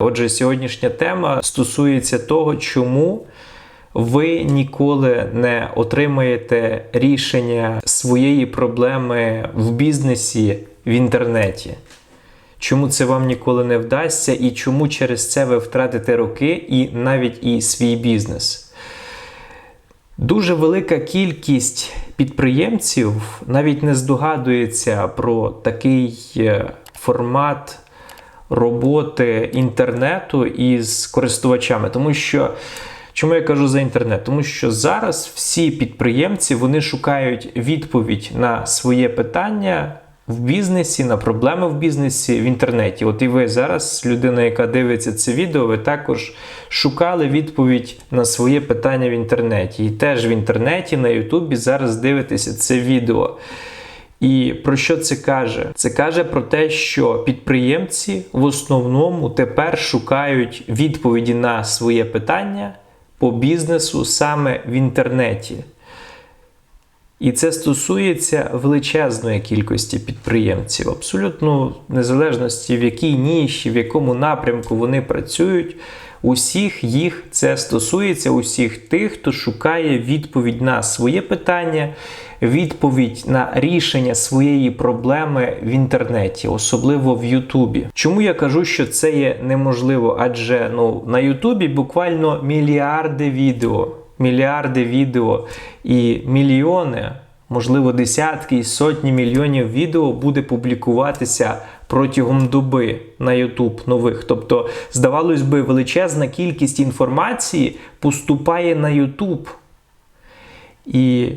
Отже, сьогоднішня тема стосується того, чому ви ніколи не отримаєте рішення своєї проблеми в бізнесі в інтернеті. Чому це вам ніколи не вдасться, і чому через це ви втратите роки і навіть і свій бізнес? Дуже велика кількість підприємців навіть не здогадується про такий е, формат роботи інтернету із користувачами. Тому що, чому я кажу за інтернет? Тому що зараз всі підприємці вони шукають відповідь на своє питання. В бізнесі, на проблеми в бізнесі в інтернеті. От і ви зараз, людина, яка дивиться це відео, ви також шукали відповідь на своє питання в інтернеті. І теж в інтернеті, на Ютубі зараз дивитеся це відео. І про що це каже? Це каже про те, що підприємці в основному тепер шукають відповіді на своє питання по бізнесу саме в інтернеті. І це стосується величезної кількості підприємців, абсолютно незалежності, в якій ніші, в якому напрямку вони працюють. Усіх їх це стосується, усіх тих, хто шукає відповідь на своє питання, відповідь на рішення своєї проблеми в інтернеті, особливо в Ютубі. Чому я кажу, що це є неможливо? Адже ну, на Ютубі буквально мільярди відео, мільярди відео і мільйони. Можливо, десятки і сотні мільйонів відео буде публікуватися протягом доби на YouTube нових. Тобто, здавалось би, величезна кількість інформації поступає на YouTube. І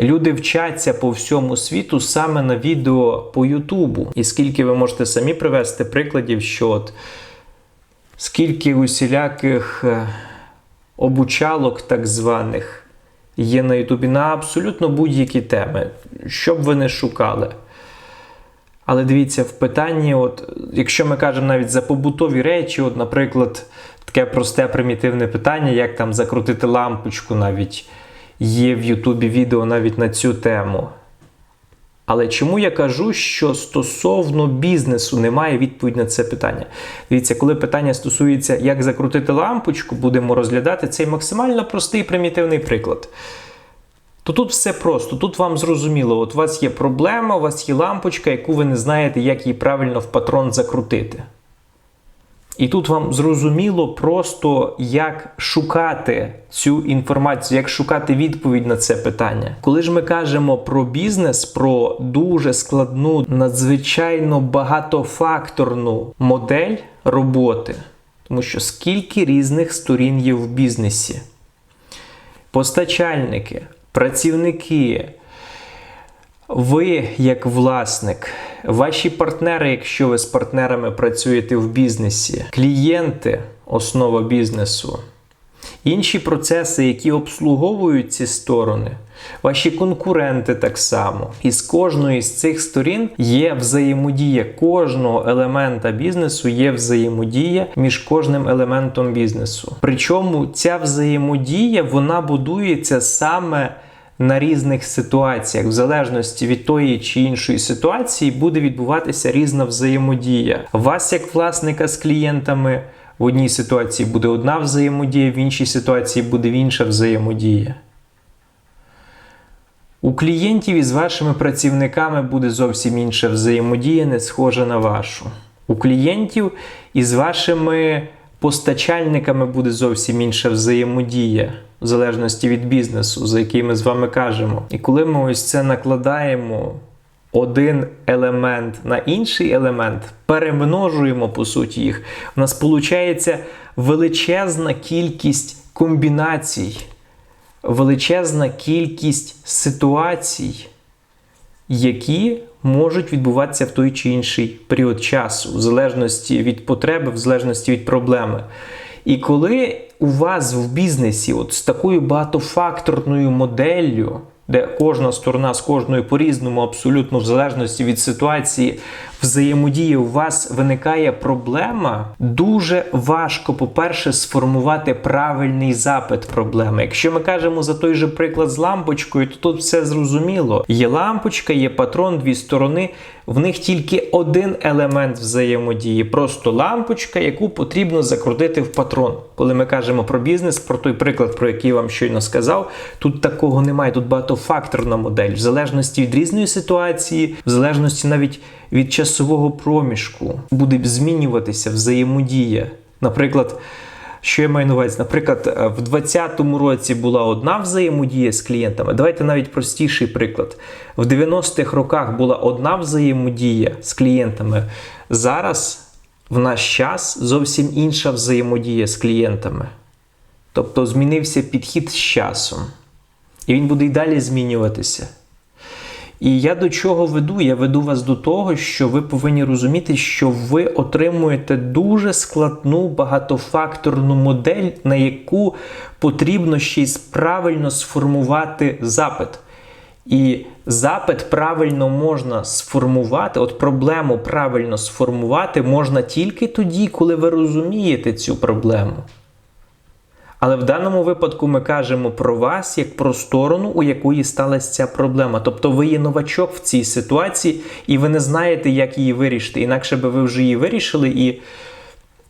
люди вчаться по всьому світу саме на відео по Ютубу. І скільки ви можете самі привести прикладів, що от скільки усіляких е, обучалок так званих є на Ютубі на абсолютно будь-які теми, що б ви не шукали. Але дивіться, в питанні, от, якщо ми кажемо навіть за побутові речі, от, наприклад, таке просте примітивне питання, як там закрутити лампочку, навіть є в Ютубі відео навіть на цю тему. Але чому я кажу, що стосовно бізнесу немає відповіді на це питання? Дивіться, коли питання стосується, як закрутити лампочку, будемо розглядати цей максимально простий примітивний приклад. То тут все просто, тут вам зрозуміло, от у вас є проблема, у вас є лампочка, яку ви не знаєте, як її правильно в патрон закрутити. І тут вам зрозуміло просто, як шукати цю інформацію, як шукати відповідь на це питання. Коли ж ми кажемо про бізнес, про дуже складну, надзвичайно багатофакторну модель роботи, тому що скільки різних сторін є в бізнесі, постачальники, працівники. Ви, як власник, ваші партнери, якщо ви з партнерами працюєте в бізнесі, клієнти основа бізнесу, інші процеси, які обслуговують ці сторони, ваші конкуренти так само. І з кожної з цих сторін є взаємодія кожного елемента бізнесу, є взаємодія між кожним елементом бізнесу. Причому ця взаємодія вона будується саме на різних ситуаціях, в залежності від тої чи іншої ситуації, буде відбуватися різна взаємодія. Вас, як власника з клієнтами, в одній ситуації буде одна взаємодія, в іншій ситуації буде інша взаємодія. У клієнтів із вашими працівниками буде зовсім інша взаємодія, не схожа на вашу. У клієнтів із вашими постачальниками буде зовсім інша взаємодія в залежності від бізнесу, за який ми з вами кажемо. І коли ми ось це накладаємо один елемент на інший елемент, перемножуємо по суті їх, у нас виходить величезна кількість комбінацій, величезна кількість ситуацій, які можуть відбуватися в той чи інший період часу, в залежності від потреби, в залежності від проблеми. І коли у вас в бізнесі, от з такою багатофакторною моделлю, де кожна сторона з кожною по-різному, абсолютно в залежності від ситуації, взаємодії у вас виникає проблема, дуже важко, по-перше, сформувати правильний запит проблеми. Якщо ми кажемо за той же приклад з лампочкою, то тут все зрозуміло. Є лампочка, є патрон, дві сторони. В них тільки один елемент взаємодії, просто лампочка, яку потрібно закрутити в патрон. Коли ми кажемо про бізнес, про той приклад, про який я вам щойно сказав, тут такого немає. Тут багатофакторна модель, в залежності від різної ситуації, в залежності навіть від часового проміжку, буде змінюватися взаємодія. Наприклад. Що я маю на увазі? Наприклад, в 2020 році була одна взаємодія з клієнтами. Давайте навіть простіший приклад. В 90-х роках була одна взаємодія з клієнтами. Зараз, в наш час, зовсім інша взаємодія з клієнтами. Тобто змінився підхід з часом. І він буде й далі змінюватися. І я до чого веду? Я веду вас до того, що ви повинні розуміти, що ви отримуєте дуже складну багатофакторну модель, на яку потрібно ще й правильно сформувати запит. І запит правильно можна сформувати, от проблему правильно сформувати можна тільки тоді, коли ви розумієте цю проблему. Але в даному випадку ми кажемо про вас як про сторону, у якої сталася ця проблема. Тобто ви є новачок в цій ситуації, і ви не знаєте, як її вирішити. Інакше би ви вже її вирішили, і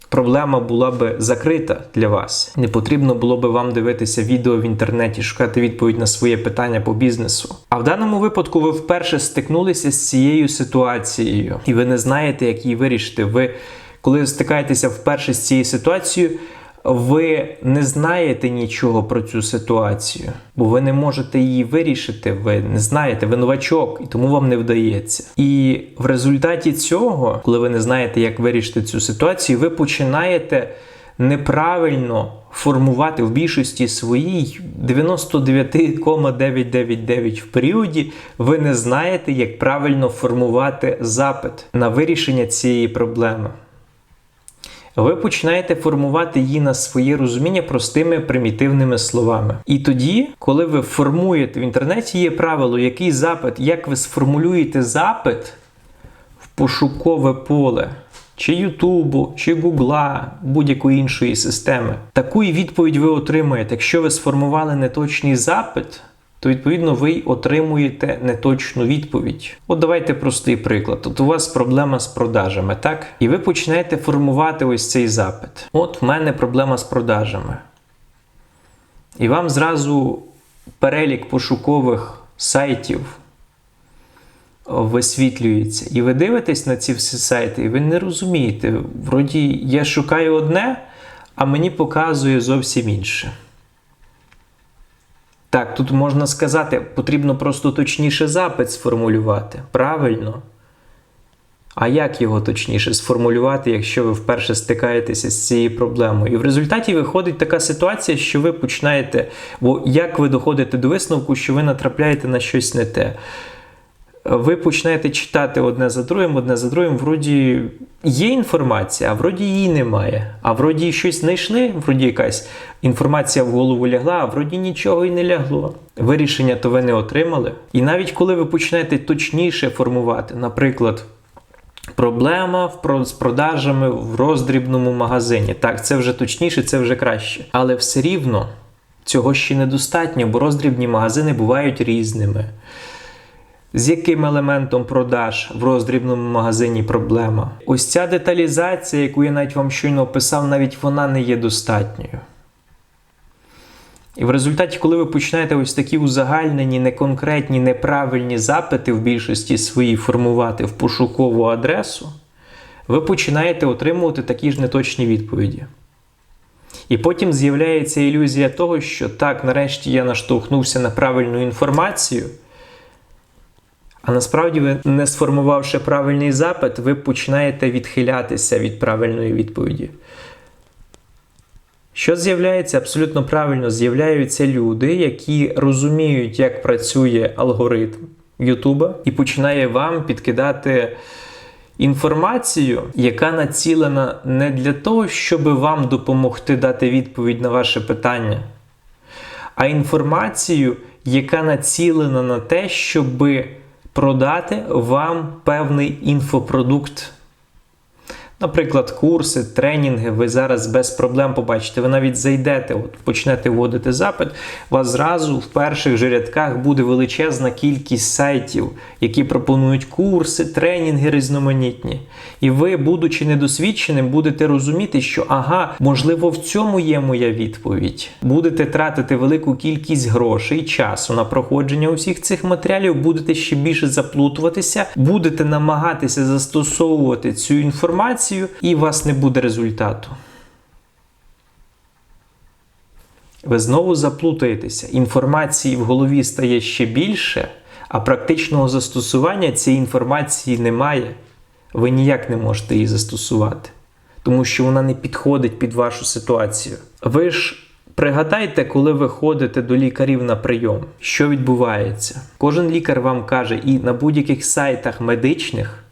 проблема була би закрита для вас. Не потрібно було би вам дивитися відео в інтернеті, шукати відповідь на своє питання по бізнесу. А в даному випадку ви вперше стикнулися з цією ситуацією, і ви не знаєте, як її вирішити. Ви, коли стикаєтеся вперше з цією ситуацією, ви не знаєте нічого про цю ситуацію, бо ви не можете її вирішити, ви не знаєте, ви новачок, і тому вам не вдається. І в результаті цього, коли ви не знаєте, як вирішити цю ситуацію, ви починаєте неправильно формувати в більшості своїй 99,999 в періоді, ви не знаєте, як правильно формувати запит на вирішення цієї проблеми ви починаєте формувати її на своє розуміння простими примітивними словами. І тоді, коли ви формуєте в інтернеті, є правило, який запит, як ви сформулюєте запит в пошукове поле. Чи Ютубу, чи Гугла, будь-якої іншої системи. Таку відповідь ви отримаєте. Якщо ви сформували неточний запит, то відповідно ви отримуєте неточну відповідь. От давайте простий приклад. От у вас проблема з продажами, так? І ви починаєте формувати ось цей запит. От в мене проблема з продажами. І вам зразу перелік пошукових сайтів висвітлюється. І ви дивитесь на ці всі сайти, і ви не розумієте, вроді я шукаю одне, а мені показує зовсім інше. Так, тут можна сказати, потрібно просто точніше запит сформулювати. Правильно? А як його точніше сформулювати, якщо ви вперше стикаєтеся з цією проблемою? І в результаті виходить така ситуація, що ви починаєте, бо як ви доходите до висновку, що ви натрапляєте на щось не те? Ви починаєте читати одне за другим, одне за другим, вроді є інформація, а вроді її немає. А вроді щось знайшли, вроді якась інформація в голову лягла, а вроді нічого і не лягло. Вирішення то ви не отримали. І навіть коли ви починаєте точніше формувати, наприклад, Проблема з продажами в роздрібному магазині. Так, це вже точніше, це вже краще. Але все рівно цього ще недостатньо, бо роздрібні магазини бувають різними. З яким елементом продаж в роздрібному магазині проблема? Ось ця деталізація, яку я навіть вам щойно описав, навіть вона не є достатньою. І в результаті, коли ви починаєте ось такі узагальнені, неконкретні, неправильні запити в більшості свої формувати в пошукову адресу, ви починаєте отримувати такі ж неточні відповіді. І потім з'являється ілюзія того, що так, нарешті я наштовхнувся на правильну інформацію. А насправді, ви, не сформувавши правильний запит, ви починаєте відхилятися від правильної відповіді. Що з'являється абсолютно правильно, з'являються люди, які розуміють, як працює алгоритм Ютуба, і починає вам підкидати інформацію, яка націлена не для того, щоб вам допомогти дати відповідь на ваше питання, а інформацію, яка націлена на те, щоби продати вам певний інфопродукт. Наприклад, курси, тренінги, ви зараз без проблем побачите. Ви навіть зайдете, от почнете вводити запит, у вас зразу в перших же рядках буде величезна кількість сайтів, які пропонують курси, тренінги різноманітні. І ви, будучи недосвідченим, будете розуміти, що ага, можливо, в цьому є моя відповідь. Будете тратити велику кількість грошей, часу на проходження усіх цих матеріалів, будете ще більше заплутуватися, будете намагатися застосовувати цю інформацію і у вас не буде результату. Ви знову заплутаєтеся. Інформації в голові стає ще більше, а практичного застосування цієї інформації немає. Ви ніяк не можете її застосувати, тому що вона не підходить під вашу ситуацію. Ви ж пригадайте, коли ви ходите до лікарів на прийом, що відбувається? Кожен лікар вам каже, і на будь-яких сайтах медичних.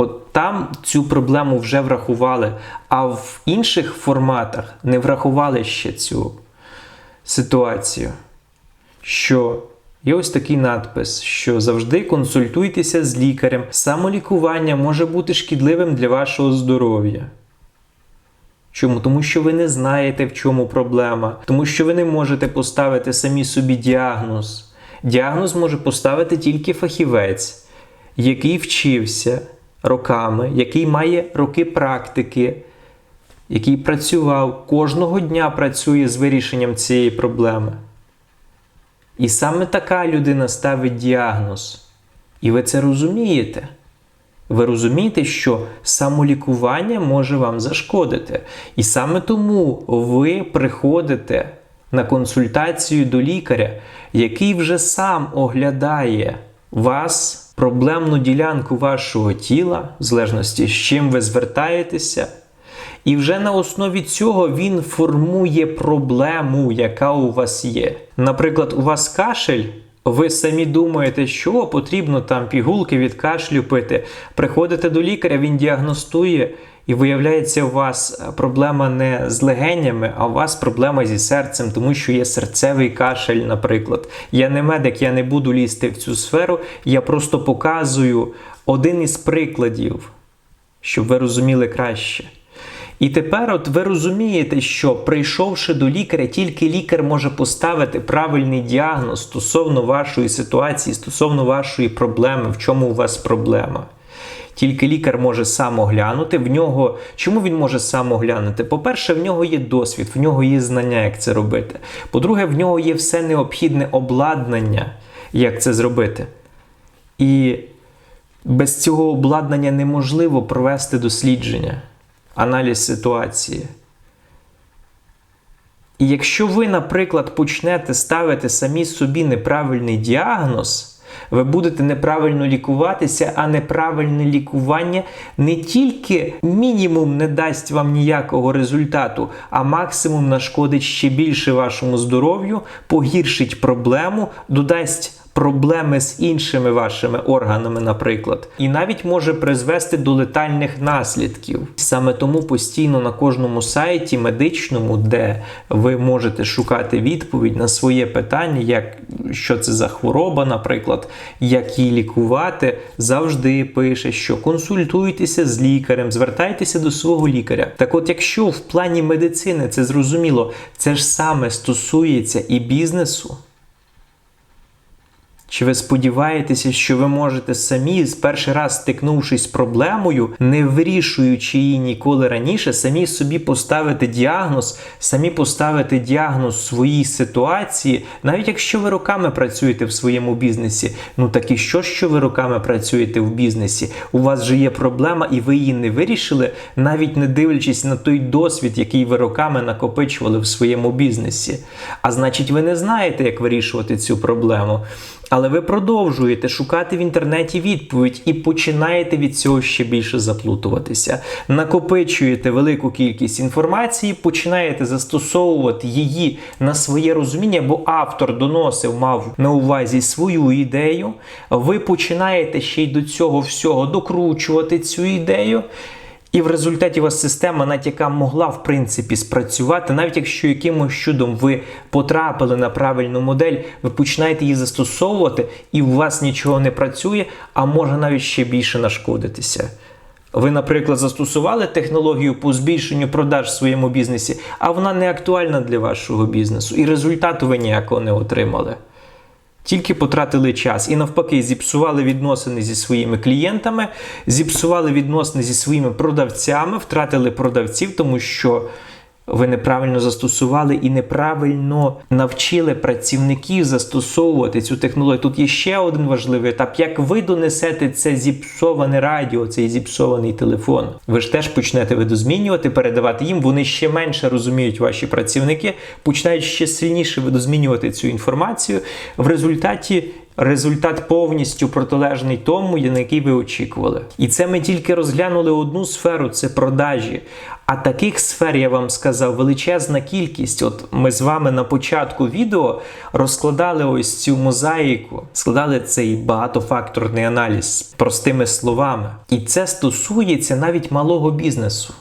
От там цю проблему вже врахували, а в інших форматах не врахували ще цю ситуацію. Що є ось такий надпис, що завжди консультуйтеся з лікарем. Самолікування може бути шкідливим для вашого здоров'я. Чому? Тому що ви не знаєте, в чому проблема, тому що ви не можете поставити самі собі діагноз. Діагноз може поставити тільки фахівець, який вчився роками, який має роки практики, який працював, кожного дня працює з вирішенням цієї проблеми. І саме така людина ставить діагноз. І ви це розумієте. Ви розумієте, що самолікування може вам зашкодити. І саме тому ви приходите на консультацію до лікаря, який вже сам оглядає вас проблемну ділянку вашого тіла, в залежності з чим ви звертаєтеся. І вже на основі цього він формує проблему, яка у вас є. Наприклад, у вас кашель, ви самі думаєте, що потрібно там пігулки від кашлю пити. Приходите до лікаря, він діагностує, і виявляється, у вас проблема не з легенями, а у вас проблема зі серцем, тому що є серцевий кашель, наприклад. Я не медик, я не буду лізти в цю сферу. Я просто показую один із прикладів, щоб ви розуміли краще. І тепер, от ви розумієте, що прийшовши до лікаря, тільки лікар може поставити правильний діагноз стосовно вашої ситуації, стосовно вашої проблеми, в чому у вас проблема. Тільки лікар може сам оглянути. В нього чому він може сам оглянути? По-перше, в нього є досвід, в нього є знання, як це робити. По-друге, в нього є все необхідне обладнання, як це зробити. І без цього обладнання неможливо провести дослідження, аналіз ситуації. І якщо ви, наприклад, почнете ставити самі собі неправильний діагноз, ви будете неправильно лікуватися, а неправильне лікування не тільки мінімум не дасть вам ніякого результату, а максимум нашкодить ще більше вашому здоров'ю, погіршить проблему, додасть. Проблеми з іншими вашими органами, наприклад, і навіть може призвести до летальних наслідків. Саме тому постійно на кожному сайті медичному, де ви можете шукати відповідь на своє питання, як що це за хвороба, наприклад, як її лікувати, завжди пише, що консультуйтеся з лікарем, звертайтеся до свого лікаря. Так, от, якщо в плані медицини це зрозуміло, це ж саме стосується і бізнесу. Чи ви сподіваєтеся, що ви можете самі, з перший раз стикнувшись з проблемою, не вирішуючи її ніколи раніше, самі собі поставити діагноз, самі поставити діагноз своїй ситуації, навіть якщо ви роками працюєте в своєму бізнесі, ну так і що, що ви роками працюєте в бізнесі? У вас же є проблема, і ви її не вирішили, навіть не дивлячись на той досвід, який ви роками накопичували в своєму бізнесі. А значить, ви не знаєте, як вирішувати цю проблему. Але ви продовжуєте шукати в інтернеті відповідь і починаєте від цього ще більше заплутуватися. Накопичуєте велику кількість інформації, починаєте застосовувати її на своє розуміння, бо автор доносив, мав на увазі свою ідею. Ви починаєте ще й до цього всього докручувати цю ідею. І в результаті у вас система, навіть яка могла в принципі спрацювати, навіть якщо якимось чудом ви потрапили на правильну модель, ви починаєте її застосовувати, і у вас нічого не працює, а може навіть ще більше нашкодитися. Ви, наприклад, застосували технологію по збільшенню продаж в своєму бізнесі, а вона не актуальна для вашого бізнесу, і результату ви ніякого не отримали. Тільки потратили час і навпаки зіпсували відносини зі своїми клієнтами, зіпсували відносини зі своїми продавцями, втратили продавців, тому що ви неправильно застосували і неправильно навчили працівників застосовувати цю технологію. Тут є ще один важливий етап: як ви донесете це зіпсоване радіо, цей зіпсований телефон. Ви ж теж почнете видозмінювати, передавати їм. Вони ще менше розуміють ваші працівники, починають ще сильніше видозмінювати цю інформацію. В результаті. Результат повністю протилежний тому, на який ви очікували. І це ми тільки розглянули одну сферу це продажі. А таких сфер, я вам сказав, величезна кількість. От ми з вами на початку відео розкладали ось цю мозаїку, складали цей багатофакторний аналіз простими словами. І це стосується навіть малого бізнесу.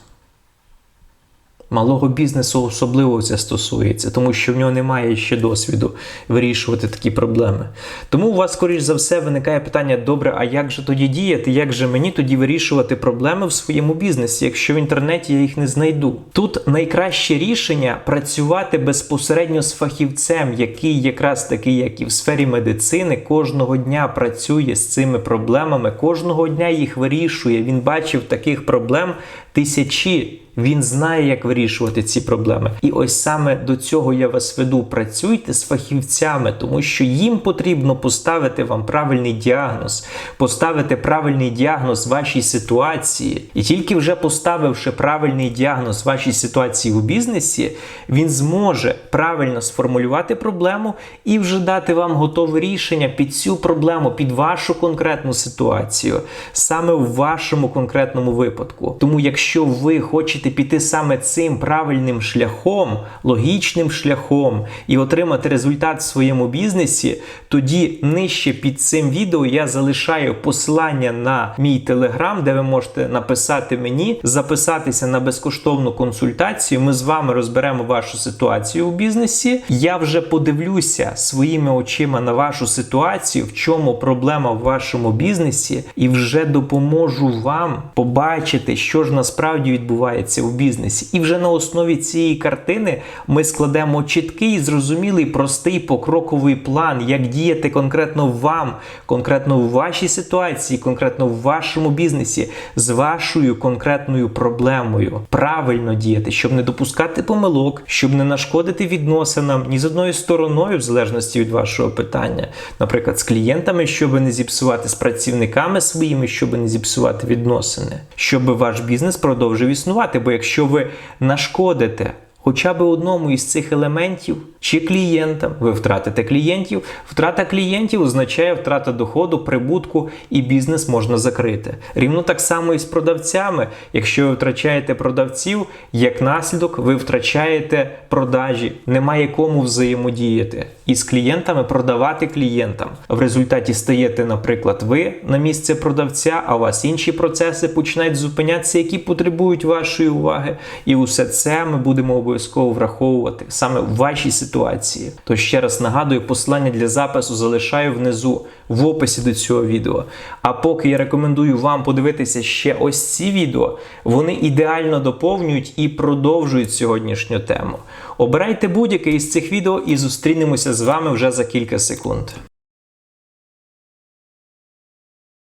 Малого бізнесу особливо це стосується, тому що в нього немає ще досвіду вирішувати такі проблеми. Тому у вас, скоріш за все, виникає питання: добре, а як же тоді діяти? Як же мені тоді вирішувати проблеми в своєму бізнесі, якщо в інтернеті я їх не знайду? Тут найкраще рішення працювати безпосередньо з фахівцем, який якраз такий, як і в сфері медицини, кожного дня працює з цими проблемами, кожного дня їх вирішує. Він бачив таких проблем тисячі. Він знає, як вирішувати ці проблеми. І ось саме до цього я вас веду. Працюйте з фахівцями, тому що їм потрібно поставити вам правильний діагноз, поставити правильний діагноз вашій ситуації. І тільки вже поставивши правильний діагноз вашій ситуації у бізнесі, він зможе правильно сформулювати проблему і вже дати вам готове рішення під цю проблему, під вашу конкретну ситуацію, саме в вашому конкретному випадку. Тому, якщо ви хочете піти саме цим правильним шляхом, логічним шляхом і отримати результат в своєму бізнесі, тоді нижче під цим відео я залишаю посилання на мій телеграм, де ви можете написати мені, записатися на безкоштовну консультацію. Ми з вами розберемо вашу ситуацію у бізнесі. Я вже подивлюся своїми очима на вашу ситуацію, в чому проблема в вашому бізнесі, і вже допоможу вам побачити, що ж насправді відбувається у бізнесі. І вже на основі цієї картини ми складемо чіткий, зрозумілий, простий покроковий план, як діяти конкретно вам, конкретно в вашій ситуації, конкретно в вашому бізнесі, з вашою конкретною проблемою. Правильно діяти, щоб не допускати помилок, щоб не нашкодити відносинам ні з одною стороною, в залежності від вашого питання, наприклад, з клієнтами, щоб не зіпсувати з працівниками своїми, щоб не зіпсувати відносини, щоб ваш бізнес продовжив існувати. Бо якщо ви нашкодите хоча б одному із цих елементів, чи клієнтам, ви втратите клієнтів. Втрата клієнтів означає втрата доходу, прибутку і бізнес можна закрити. Рівно так само і з продавцями. Якщо ви втрачаєте продавців, як наслідок, ви втрачаєте продажі, немає кому взаємодіяти. І з клієнтами продавати клієнтам. В результаті стаєте, наприклад, ви на місце продавця, а у вас інші процеси починають зупинятися, які потребують вашої уваги. І усе це ми будемо обов'язково враховувати саме в вашій ситуації. То ще раз нагадую, посилання для запису залишаю внизу в описі до цього відео. А поки я рекомендую вам подивитися ще ось ці відео, вони ідеально доповнюють і продовжують сьогоднішню тему. Обирайте будь-яке із цих відео і зустрінемося з вами вже за кілька секунд.